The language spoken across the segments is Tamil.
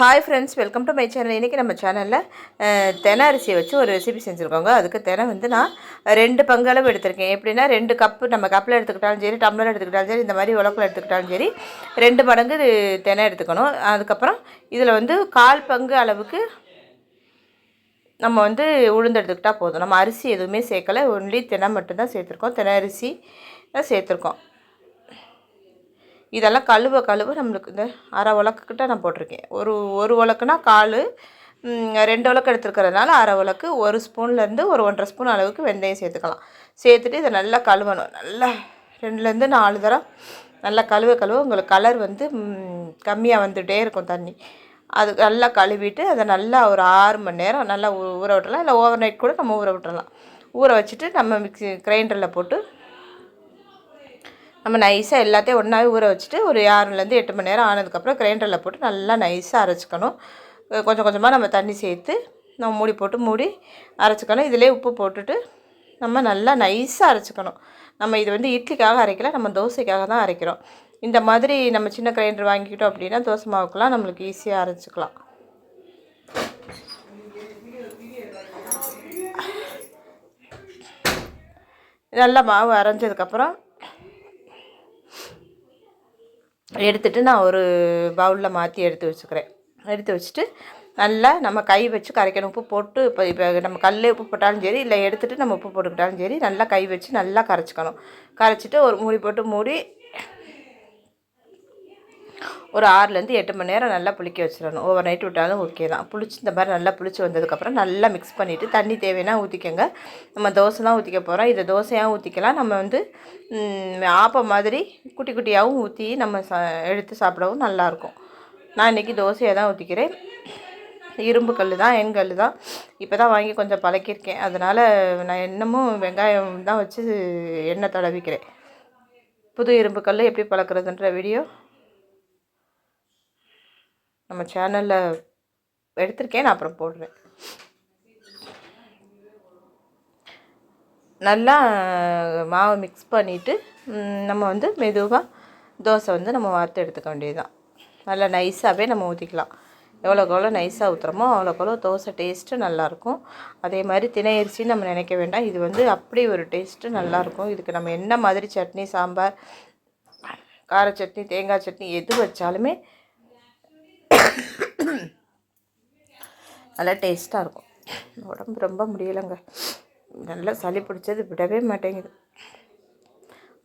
Hi friends welcome to my channel இன்றைக்கி நம்ம சேனலில் தென அரிசியை வச்சு ஒரு ரெசிபி செஞ்சுருக்கோங்க. அதுக்கு தெனை வந்து நான் ரெண்டு பங்கு அளவு எடுத்திருக்கேன். எப்படின்னா ரெண்டு கப்பு நம்ம கப்பில் எடுத்துக்கிட்டாலும் சரி டம்ளர் எடுத்துக்கிட்டாலும் சரி இந்த மாதிரி உலக்கில் எடுத்துக்கிட்டாலும் சரி ரெண்டு மடங்கு தெனை எடுத்துக்கணும். அதுக்கப்புறம் இதில் வந்து கால் பங்கு அளவுக்கு நம்ம வந்து உளுந்து எடுத்துக்கிட்டால் போதும். நம்ம அரிசி எதுவுமே சேர்க்கலை. ஒன்லி தினை மட்டும்தான் சேர்த்துருக்கோம். தினை அரிசி தான் சேர்த்துருக்கோம். இதெல்லாம் கழுவ கழுவ நம்மளுக்கு இந்த அரை உலக்குக்கிட்ட நான் போட்டிருக்கேன். ஒரு ஒரு உலக்குனா கால் ரெண்டு உலக்கு எடுத்துருக்கறதுனால அரை உலக்கு ஒரு ஸ்பூன்லேருந்து ஒரு ஒன்றரை ஸ்பூன் அளவுக்கு வெந்தயம் சேர்த்துக்கலாம். சேர்த்துட்டு இதை நல்லா கழுவணும். நல்லா ரெண்டுலேருந்து நாலு தரம் நல்லா கழுவ கழுவ உங்களுக்கு கலர் வந்து கம்மியாக வந்துகிட்டே இருக்கும் தண்ணி. அது நல்லா கழுவிட்டு அதை நல்லா ஒரு ஆறு மணி நேரம் நல்லா ஊற விட்டுறலாம். இல்லை ஓவர் நைட் கூட நம்ம ஊற விட்டுறலாம். ஊற வச்சுட்டு நம்ம மிக்ஸி கிரைண்டரில் போட்டு நம்ம நைஸாக எல்லாத்தையும் ஒன்றாவே ஊற வச்சுட்டு ஒரு ஆறுலேருந்து எட்டு மணி நேரம் ஆனதுக்கப்புறம் கிரைண்டரில் போட்டு நல்லா நைஸாக அரைச்சிக்கணும். கொஞ்சம் கொஞ்சமாக நம்ம தண்ணி சேர்த்து நம்ம மூடி போட்டு மூடி அரைச்சிக்கணும். இதிலே உப்பு போட்டுட்டு நம்ம நல்லா நைஸாக அரைச்சிக்கணும். நம்ம இது வந்து இட்லிக்காக அரைக்கல நம்ம தோசைக்காக தான் அரைக்கிறோம். இந்த மாதிரி நம்ம சின்ன கிரைண்டர் வாங்கிக்கிட்டோம் அப்படின்னா தோசை மாவுக்கெல்லாம் நம்மளுக்கு ஈஸியாக அரைச்சிக்கலாம். நல்லா மாவு அரைஞ்சதுக்கப்புறம் எடுத்துட்டு நான் ஒரு பவுலில் மாற்றி எடுத்து வச்சுக்கிறேன். எடுத்து வச்சுட்டு நல்லா நம்ம கை வச்சு கரைக்கணும். உப்பு போட்டு இப்போ இப்போ நம்ம கல்லே உப்பு போட்டாலும் சரி இல்லை எடுத்துகிட்டு நம்ம உப்பு போட்டுக்கிட்டாலும் சரி நல்லா கை வச்சு நல்லா கரைச்சிக்கணும். கரைச்சிட்டு ஒரு மூடி போட்டு மூடி ஒரு ஆறுலேருந்து எட்டு மணி நேரம் நல்லா புளிக்க வச்சிடணும். ஓவர் நைட் விட்டாலும் ஓகே தான். புளிச்சு இந்த மாதிரி நல்லா புளிச்சு வந்ததுக்கப்புறம் நல்லா மிக்ஸ் பண்ணிவிட்டு தண்ணி தேவைன்னா ஊற்றிக்கோங்க நம்ம தோசை தான் ஊற்றிக்க போகிறோம் இதை தோசையாகவும் ஊற்றிக்கலாம் நம்ம வந்து ஆப்ப மாதிரி குட்டி குட்டியாகவும் ஊற்றி நம்ம சா எடுத்து சாப்பிடவும் நல்லாயிருக்கும். நான் இன்றைக்கி தோசையை தான் ஊற்றிக்கிறேன் இரும்பு கல் தான் என் கல் தான். இப்போ தான் வாங்கி கொஞ்சம் பழக்கியிருக்கேன். அதனால் நான் இன்னமும் வெங்காயம் தான் வச்சு எண்ணெய் தடவிக்கிறேன். புது இரும்பு கல் எப்படி பழக்கிறதுன்ற வீடியோ நம்ம சேனலில் எடுத்திருக்கேன் நான் அப்புறம் போடுறேன். நல்லா மாவை மிக்ஸ் பண்ணிவிட்டு நம்ம வந்து மெதுவாக தோசை வந்து நம்ம வார்த்து எடுத்துக்க வேண்டியதுதான். நல்லா நைஸாகவே நம்ம ஊற்றிக்கலாம் எவ்வளோக்கு எவ்வளோ நைஸாக ஊற்றுறோமோ அவ்வளோக்கு எவ்வளோ தோசை டேஸ்ட்டு நல்லாயிருக்கும். அதே மாதிரி தினையரிசின்னு நம்ம நினைக்க வேண்டாம். இது வந்து அப்படி ஒரு டேஸ்ட்டு நல்லாயிருக்கும். இதுக்கு நம்ம என்ன மாதிரி சட்னி சாம்பார் கார சட்னி தேங்காய் சட்னி எது வச்சாலுமே நல்லா டேஸ்ட்டாக இருக்கும். உடம்பு ரொம்ப முடியலைங்க. நல்லா சளி பிடிச்சது விடவே மாட்டேங்குது.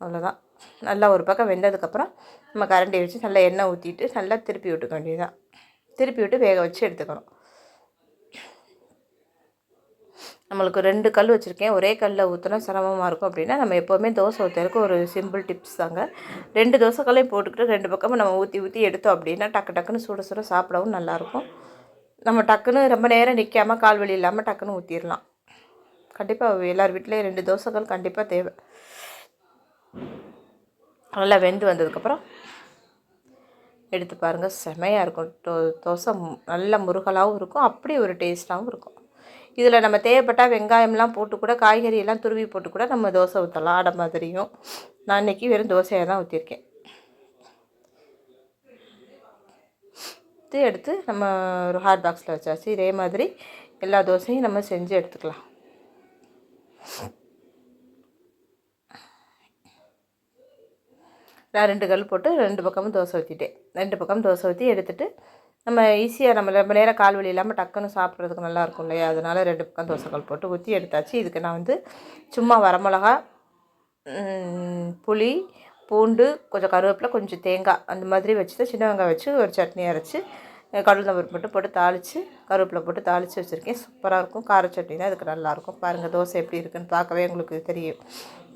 அவ்வளோதான் நல்லா ஒரு பக்கம் வெந்ததுக்கப்புறம் நம்ம கரண்டி வச்சு நல்லா எண்ணெய் ஊற்றிட்டு நல்லா திருப்பி விட்டுக்க வேண்டியதுதான். திருப்பி விட்டு வேக வச்சு எடுத்துக்கணும். நம்மளுக்கு ரெண்டு கல் வச்சுருக்கேன். ஒரே கல்லில் ஊற்றினா சிரமமாக இருக்கும் அப்படின்னா நம்ம எப்போவுமே தோசை ஊற்றுறதுக்கு ஒரு சிம்பிள் டிப்ஸ் தாங்க. ரெண்டு தோசைக்கல்லையும் போட்டுக்கிட்டு ரெண்டு பக்கமும் நம்ம ஊற்றி ஊற்றி எடுத்தோம் அப்படின்னா டக்கு டக்குன்னு சுட சுட சாப்பிடவும் நல்லாயிருக்கும். நம்ம டக்குன்னு ரொம்ப நேரம் நிற்காம கால் வலி இல்லாமல் டக்குன்னு ஊற்றிடலாம் கண்டிப்பாக எல்லார் வீட்லேயும் ரெண்டு தோசைகள் கண்டிப்பாக தேவை. நல்லா வெந்து வந்ததுக்கப்புறம் எடுத்து பாருங்கள் செமையாக இருக்கும். தோ தோசை நல்ல முருகலாகவும் இருக்கும். அப்படி ஒரு டேஸ்ட்டாகவும் இருக்கும். இதில் நம்ம தேவைப்பட்டால் வெங்காயம்லாம் போட்டு கூட காய்கறி எல்லாம் துருவி போட்டு கூட நம்ம தோசை ஊற்றலாம் அடை மாதிரியும். நான் இன்றைக்கி வெறும் தோசையாக தான் ஊற்றிருக்கேன் இது எடுத்து நம்ம ஒரு ஹாட் பாக்ஸில் வச்சாச்சு. இதே மாதிரி எல்லா தோசையும் நம்ம செஞ்சு எடுத்துக்கலாம். நான் ரெண்டு கல் போட்டு ரெண்டு பக்கமும் தோசை ஊற்றிட்டேன் ரெண்டு பக்கம் தோசை ஊற்றி எடுத்துகிட்டு நம்ம ஈஸியாக நம்ம ரொம்ப நேரம் கால் வலி இல்லாமல் டக்குன்னு சாப்பிட்றதுக்கு நல்லா இருக்கும் இல்லையா? அதனால் ரெண்டு பக்கம் தோசைக்கல் போட்டு ஊற்றி எடுத்தாச்சு. இதுக்கு நான் வந்து சும்மா வரமிளகா புளி பூண்டு கொஞ்சம் கருவேப்பிலை கொஞ்சம் தேங்காய் அந்த மாதிரி வச்சு தான் சின்ன வெங்காயம் வச்சு ஒரு சட்னி அரைச்சி கடல் நம்பர் மட்டும் போட்டு தாளித்து கருவேப்பிலை போட்டு தாளித்து வச்சுருக்கேன். சூப்பராக இருக்கும். கார சட்னி தான் இதுக்கு நல்லாயிருக்கும் பாருங்கள் தோசை எப்படி இருக்குன்னு பார்க்கவே உங்களுக்கு தெரியும்.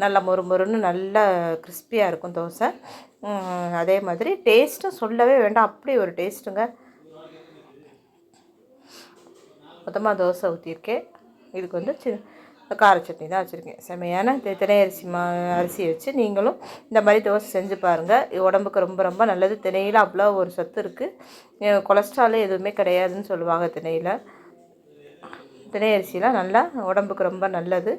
நல்லா மொறு மொறுன்னு நல்லா கிறிஸ்பியாக இருக்கும் தோசை. அதே மாதிரி டேஸ்ட்டும் சொல்லவே வேண்டாம். அப்படி ஒரு டேஸ்ட்டுங்க மொத்தமாக தோசை ஊற்றிருக்கேன் இதுக்கு வந்து சி கார சட்னி தான் வச்சுருக்கேன். செமையான தினை அரிசி மா அரிசியை வச்சு நீங்களும் இந்த மாதிரி தோசை செஞ்சு பாருங்கள் உடம்புக்கு ரொம்ப ரொம்ப நல்லது. திணையில் அவ்வளோ ஒரு சத்து இருக்குது கொலஸ்ட்ரால் எதுவுமே கிடையாதுன்னு சொல்லுவாங்க திணையில். தினை அரிசிலாம் நல்லா உடம்புக்கு ரொம்ப நல்லது.